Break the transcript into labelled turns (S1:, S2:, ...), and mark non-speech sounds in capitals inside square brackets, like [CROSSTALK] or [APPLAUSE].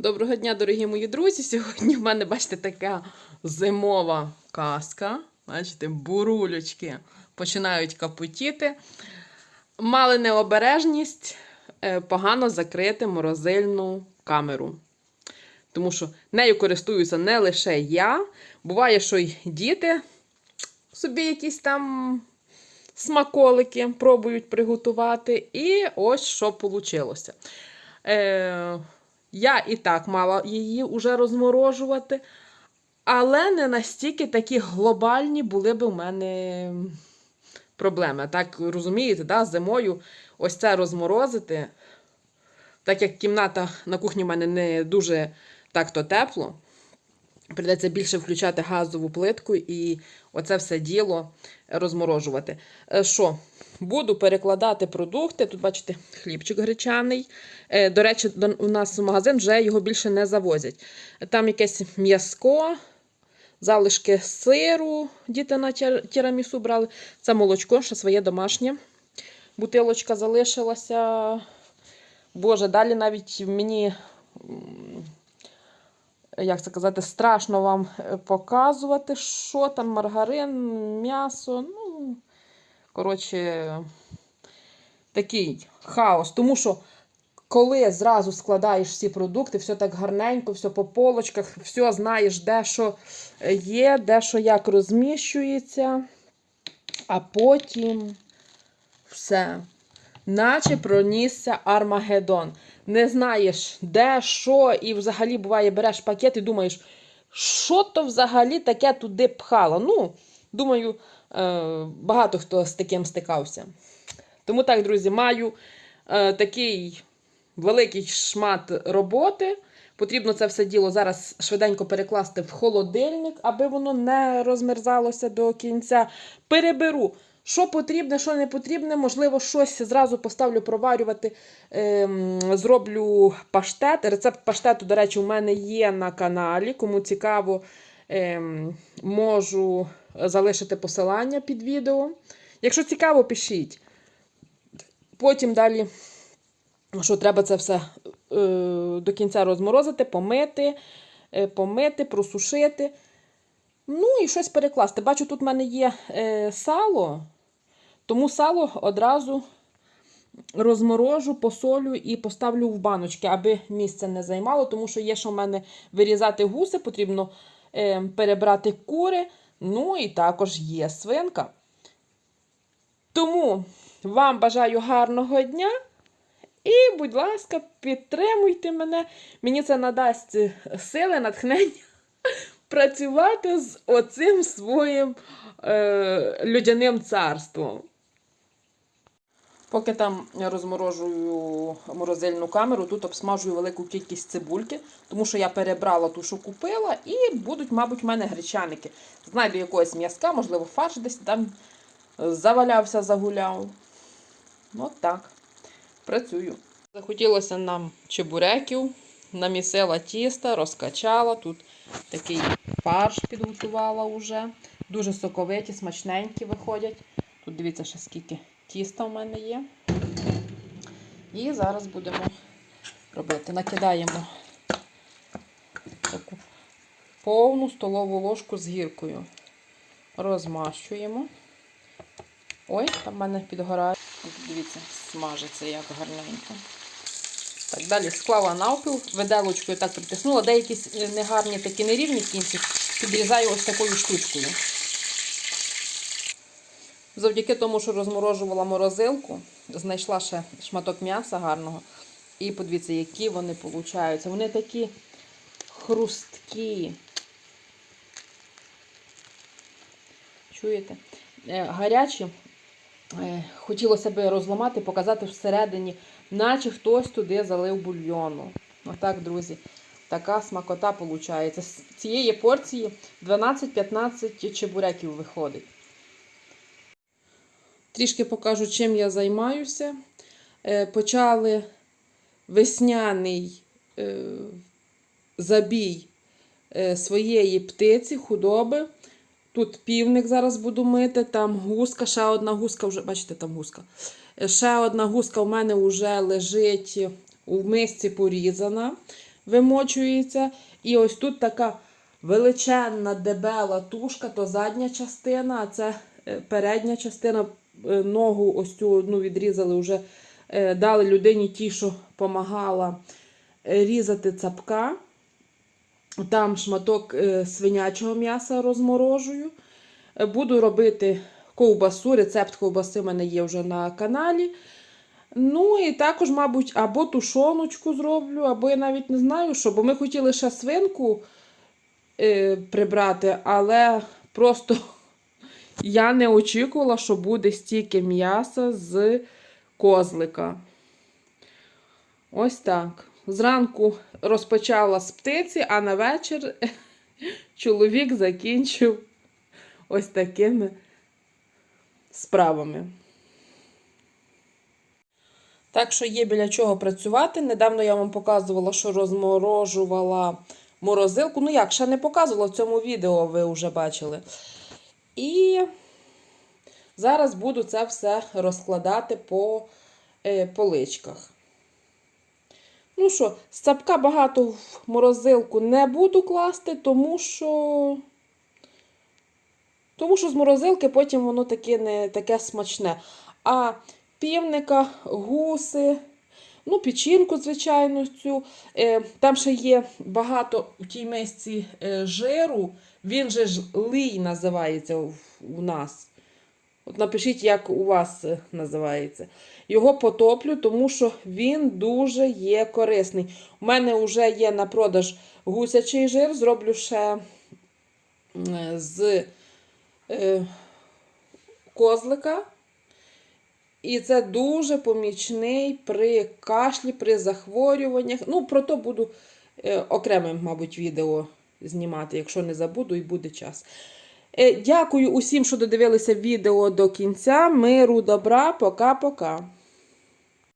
S1: Доброго дня, дорогі мої друзі. Сьогодні в мене, бачите, така зимова казка. Бачите, бурулючки починають капотіти. Мали необережність е, погано закрити морозильну камеру. Тому що нею користуюся не лише я. Буває, що й діти собі якісь там смаколики пробують приготувати. І ось що вийшло. Я і так мала її вже розморожувати, але не настільки такі глобальні були б у мене проблеми. Так розумієте, да? зимою ось це розморозити, так як кімната на кухні в мене не дуже так-то тепло. Придеться більше включати газову плитку і оце все діло розморожувати. Е, Що? Буду перекладати продукти. Тут, бачите, хлібчик гречаний. Е, До речі, у нас в магазин вже його більше не завозять. Там якесь м'язко, залишки сиру, діти на тір- тірамісу брали. Це молочко, ще своє домашнє. Бутилочка залишилася. Боже, далі навіть мені. як це казати, страшно вам е, показувати, що там маргарин, м'ясо. Ну, коротше, такий хаос. Тому що, коли зразу складаєш всі продукти, все так гарненько, все по полочках, все знаєш, де що є, де що як розміщується, а потім все. Наче пронісся Армагеддон. Не знаєш, де, що, і взагалі буває, береш пакет і думаєш, що то взагалі таке туди пхало. Ну, думаю, е, багато хто з таким стикався. Тому так, друзі, маю е, такий великий шмат роботи. Потрібно це все діло зараз швиденько перекласти в холодильник, аби воно не розмерзалося до кінця. Переберу. Що потрібне, що не потрібне, можливо, щось зразу поставлю проварювати. Ем, зроблю паштет. Рецепт паштету, до речі, у мене є на каналі. Кому цікаво, ем, можу залишити посилання під відео. Якщо цікаво, пишіть. Потім далі, що треба це все е, до кінця розморозити, помити, е, помити, просушити. Ну і щось перекласти. Бачу, тут в мене є е, сало, тому сало одразу розморожу, посолю і поставлю в баночки, аби місце не займало, тому що є, що в мене вирізати гуси, потрібно перебрати кури, ну і також є свинка. Тому вам бажаю гарного дня. І, будь ласка, підтримуйте мене. Мені це надасть сили, натхнення [LAUGHS] працювати з оцим своїм е, людяним царством. Поки там розморожую морозильну камеру, тут обсмажую велику кількість цибульки, тому що я перебрала ту, що купила, і будуть, мабуть, в мене гречаники. Знайду якогось м'язка, можливо, фарш десь там завалявся, загуляв. От так. Працюю. Захотілося нам чебуреків, намісила тіста, розкачала. Тут такий фарш підготувала вже. Дуже соковиті, смачненькі виходять. Тут дивіться, ще скільки тіста в мене є. І зараз будемо робити. Накидаємо таку повну столову ложку з гіркою. Розмащуємо. Ой, там в мене підгорає. Дивіться, смажиться як гарненько. Так, далі склала навпіл, виделочкою так притиснула. Деякі негарні такі нерівні кінці підрізаю ось такою штучкою. Завдяки тому, що розморожувала морозилку, знайшла ще шматок м'яса гарного. І подивіться, які вони получаються. Вони такі хрусткі. Чуєте? Е, Гарячі. Е, Хотілося б розламати, показати всередині, наче хтось туди залив бульйону. Отак, друзі. Така смакота виходить. З цієї порції 12-15 чебуреків виходить. Трішки покажу, чим я займаюся. Е, Почали весняний е, забій е, своєї птиці, худоби. Тут півник зараз буду мити, там гуска, ще одна гуска, вже, бачите, там гуска. Ще одна гуска у мене вже лежить у мисці порізана. вимочується. І ось тут така величенна дебела тушка, то задня частина, а це передня частина. Е, Ногу ось цю одну відрізали, вже е, дали людині ті, що допомагала різати цапка. Там шматок е, свинячого м'яса розморожую. Е, Буду робити ковбасу. Рецепт ковбаси в мене є вже на каналі. Ну і також, мабуть, або тушоночку зроблю, або я навіть не знаю, що, бо ми хотіли ще свинку е, прибрати, але просто я не очікувала, що буде стільки м'яса з козлика. Ось так. Зранку розпочала з птиці, а на вечір [LAUGHS] чоловік закінчив ось такими справами. Так що є біля чого працювати. Недавно я вам показувала, що розморожувала морозилку. Ну як, ще не показувала в цьому відео, ви вже бачили. І зараз буду це все розкладати по е, поличках. Ну що, з цапка багато в морозилку не буду класти, тому що. Тому що з морозилки потім воно таке не таке смачне. А півника, гуси, ну, печінку, звичайно, цю. Е, там ще є багато у тій мисці е, жиру. Він же ж лий називається у, нас. От напишіть, як у вас е, називається. Його потоплю, тому що він дуже є корисний. У мене вже є на продаж гусячий жир, зроблю ще з козлика. І це дуже помічний при кашлі, при захворюваннях. Ну, про то буду е, окремим, мабуть, відео знімати, якщо не забуду і буде час. Е, дякую усім, що додивилися відео до кінця. Миру, добра, пока-пока.